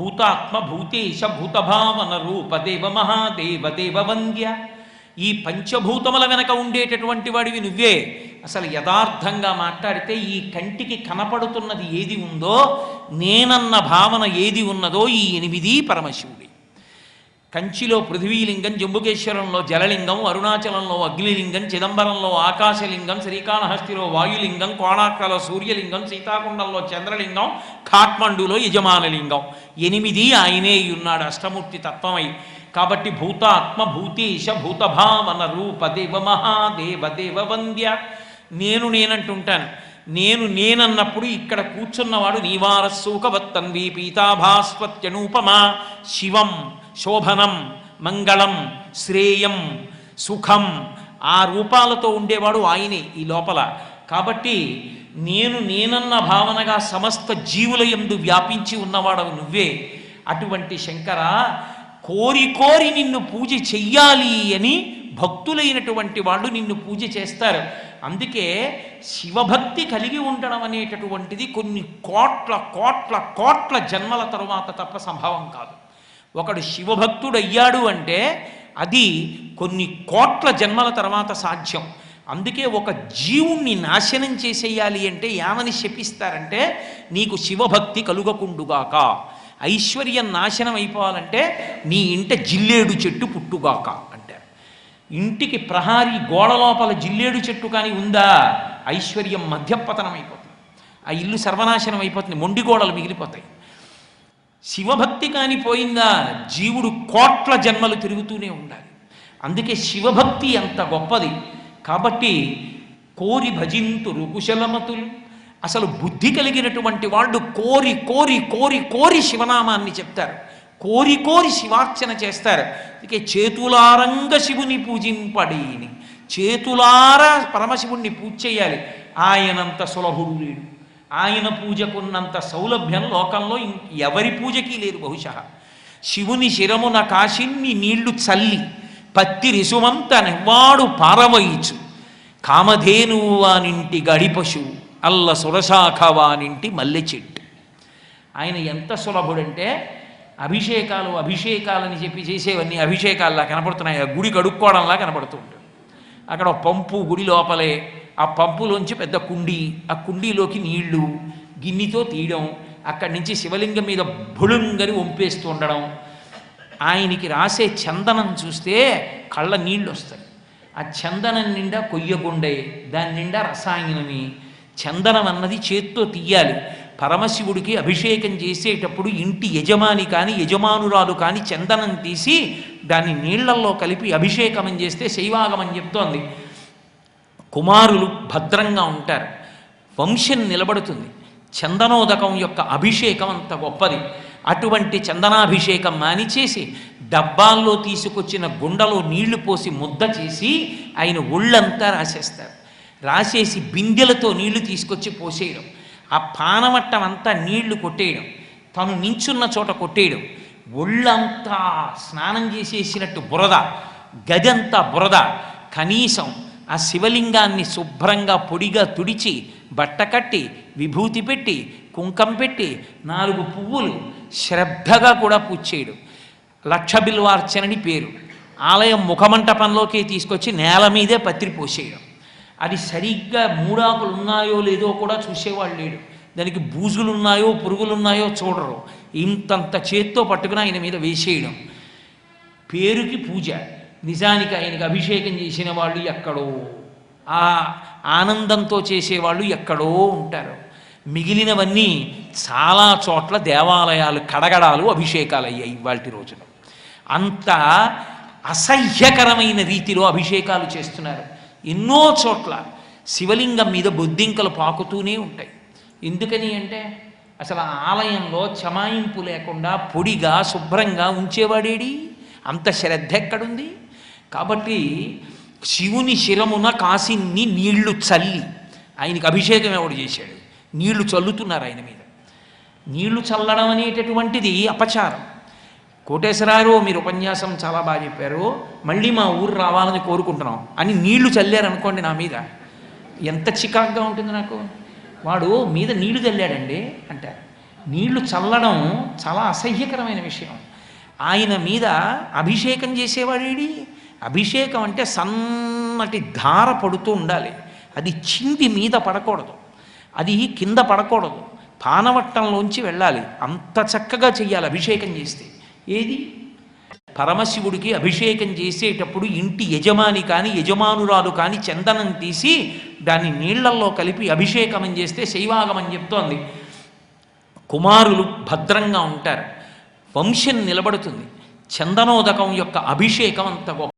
భూతాత్మ భూతేశ భూతభావన రూప దేవ మహాదేవ దేవ వంద్య. ఈ పంచభూతముల వెనక ఉండేటటువంటి వాడివి నువ్వే. అసలు యథార్థంగా మాట్లాడితే ఈ కంటికి కనపడుతున్నది ఏది ఉందో నేనన్న భావన ఏది ఉన్నదో ఈ ఎనిమిది పరమశివుడి. కంచిలో పృథ్వీలింగం జంబుకేశ్వరంలో జలలింగం అరుణాచలంలో అగ్నిలింగం చిదంబరంలో ఆకాశలింగం శ్రీకాళహస్తిలో వాయులింగం కోణార్కలో సూర్యలింగం సీతాకుండంలో చంద్రలింగం ఖాట్మండులో యజమానలింగం. ఎనిమిది ఆయనే ఉన్నాడు అష్టమూర్తి తత్వమై. కాబట్టి భూతాత్మ భూతేశ భూతభావన రూప దేవ మహాదేవ దేవ వంద్య. నేను నేనంటుంటాను. నేను నేనన్నప్పుడు ఇక్కడ కూర్చున్నవాడు నీవారస్సూకవత్తన్వి పీతాభాస్వత్యనూపమా శివం. శోభనం మంగళం శ్రేయం సుఖం ఆ రూపాలతో ఉండేవాడు ఆయనే ఈ లోపల. కాబట్టి నేను నేనన్న భావనగా సమస్త జీవుల యందు వ్యాపించి ఉన్నవాడవు నువ్వే. అటువంటి శంకర కోరి కోరి నిన్ను పూజ చెయ్యాలి అని భక్తులైనటువంటి వాళ్ళు నిన్ను పూజ చేస్తారు. అందుకే శివభక్తి కలిగి ఉండడం అనేటటువంటిది కొన్ని కోట్ల కోట్ల కోట్ల జన్మల తరువాత తప్ప సంభవం కాదు. ఒకడు శివభక్తుడయ్యాడు అంటే అది కొన్ని కోట్ల జన్మల తర్వాత సాధ్యం. అందుకే ఒక జీవుణ్ణి నాశనం చేసేయాలి అంటే ఏమని శపిస్తారంటే నీకు శివభక్తి కలుగకుండుగాక. ఐశ్వర్యం నాశనం అయిపోవాలంటే నీ ఇంట జిల్లేడు చెట్టు పుట్టుగాక అంటారు. ఇంటికి ప్రహారీ గోడ లోపల జిల్లేడు చెట్టు కానీ ఉందా? ఐశ్వర్యం మధ్యపతనం అయిపోతుంది. ఆ ఇల్లు సర్వనాశనం అయిపోతుంది. మొండి గోడలు మిగిలిపోతాయి. శివభక్తి కాని పోయిందా? జీవుడు కోట్ల జన్మలు తిరుగుతూనే ఉండాలి. అందుకే శివభక్తి అంత గొప్పది. కాబట్టి కోరి భజింతురు కుశలమతులు అసలు బుద్ధి కలిగినటువంటి వాళ్ళు కోరి కోరి కోరి కోరి శివనామాన్ని చెప్తారు. కోరి కోరి శివార్చన చేస్తారు. అందుకే చేతులారంగ శివుని పూజింపడేని. చేతులారా పరమశివుణ్ణి పూజ చేయాలి. ఆయనంత సులభుడు లేడు. ఆయన పూజకున్నంత సౌలభ్యం లోకంలో ఎవరి పూజకి లేదు బహుశా. శివుని శిరమున కాశిన్ని నీళ్ళు చల్లి పత్తి రిసుమంత నెవ్వాడు పారవయిచు. కామధేనువు వానింటి గడిపశు అల్ల సురశాఖ వానింటి మల్లె చెట్టు. ఆయన ఎంత సులభుడంటే అభిషేకాలు అభిషేకాలని చెప్పి చేసేవన్నీ అభిషేకాల్లా కనపడుతున్నాయి. ఆ గుడి కడుక్కోవడంలా కనపడుతుంటాడు అక్కడ పంపు గుడి లోపలే ఆ పంపులోంచి పెద్ద కుండీ ఆ కుండీలోకి నీళ్ళు గిన్నెతో తీయడం అక్కడి నుంచి శివలింగం మీద భుళుంగని వంపేస్తూ ఉండడం. ఆయనకి రాసే చందనం చూస్తే కళ్ళ నీళ్ళు వస్తాయి ఆ చందనం నిండా కొయ్యగుండే దాని నిండా రసాయనమి. చందనం అన్నది చేత్తో తీయాలి. పరమశివుడికి అభిషేకం చేసేటప్పుడు ఇంటి యజమాని కానీ యజమానురాలు కానీ చందనం తీసి దాన్ని నీళ్ళల్లో కలిపి అభిషేకం చేస్తే శైవాగమని చెప్తోంది. కుమారులు భద్రంగా ఉంటారు. వంశం నిలబడుతుంది. చందనోదకం యొక్క అభిషేకం అంత గొప్పది. అటువంటి చందనాభిషేకం మానిచేసి డబ్బాల్లో తీసుకొచ్చిన గుండలో నీళ్ళు పోసి ముద్ద చేసి ఆయన ఒళ్ళంతా రాసేస్తారు. రాసేసి బిందెలతో నీళ్ళు తీసుకొచ్చి పోసేయడం. ఆ పానవట్టం అంతా నీళ్ళు కొట్టేయడం. తను నించున్న చోట కొట్టేయడం. ఒళ్ళంతా స్నానం చేసేసినట్టు బురద. గదంతా బురద. కనీసం ఆ శివలింగాన్ని శుభ్రంగా పొడిగా తుడిచి బట్ట కట్టి విభూతి పెట్టి కుంకం పెట్టి నాలుగు పువ్వులు శ్రద్ధగా కూడా పూజ చేయడం. లక్ష బిల్వార్చనని పేరు. ఆలయం ముఖమంటపంలోకి తీసుకొచ్చి నేల మీదే పత్రి పోసేయడం. అది సరిగ్గా మూడాకులు ఉన్నాయో లేదో కూడా చూసేవాళ్ళు లేడు. దానికి బూజులు ఉన్నాయో పురుగులు ఉన్నాయో చూడరు. ఇంతంత చేత్తో పట్టుకుని ఆయన మీద వేసేయడం. పేరుకి పూజ. నిజానికి ఆయనకి అభిషేకం చేసిన వాళ్ళు ఎక్కడో ఆ ఆనందంతో చేసేవాళ్ళు ఎక్కడో ఉంటారు. మిగిలినవన్నీ చాలా చోట్ల దేవాలయాలు కడగడాలు అభిషేకాలు అయ్యాయి ఇవాటి రోజున. అంత అసహ్యకరమైన రీతిలో అభిషేకాలు చేస్తున్నారు. ఎన్నో చోట్ల శివలింగం మీద బొద్దింకలు పాకుతూనే ఉంటాయి. ఎందుకని అంటే అసలు ఆలయంలో చమాయింపు లేకుండా పొడిగా శుభ్రంగా ఉంచేవాడేడి? అంత శ్రద్ధ ఎక్కడుంది? కాబట్టి శివుని శిరమున కాసిన్ని నీళ్ళు చల్లి ఆయనకి అభిషేకం ఎవడు చేశాడు? నీళ్ళు చల్లుతున్నారు ఆయన మీద. నీళ్ళు చల్లడం అనేటటువంటిది అపచారం. కోటేశ్వరారు మీరు ఉపన్యాసం చాలా బాగా చెప్పారు. మళ్ళీ మా ఊరు రావాలని కోరుకుంటున్నాం. అని నీళ్ళు చల్లారనుకోండి నా మీద. ఎంత చికాగ్గా ఉంటుంది నాకు. వాడు మీద నీళ్ళు చల్లాడండి అంటారు. నీళ్ళు చల్లడం చాలా అసహ్యకరమైన విషయం. ఆయన మీద అభిషేకం చేసేవాడేడి? అభిషేకం అంటే సన్నటి ధార పడుతూ ఉండాలి. అది చింది మీద పడకూడదు. అది కింద పడకూడదు. పానవట్టంలోంచి వెళ్ళాలి. అంత చక్కగా చెయ్యాలి అభిషేకం చేస్తే. ఏది? పరమశివుడికి అభిషేకం చేసేటప్పుడు ఇంటి యజమాని కానీ యజమానురాలు కానీ చందనం తీసి దాన్ని నీళ్ళల్లో కలిపి అభిషేకం చేస్తే శైవాగమం చెప్తోంది. కుమారులు భద్రంగా ఉంటారు. వంశం నిలబడుతుంది. చందనోదకం యొక్క అభిషేకం అంత గొప్ప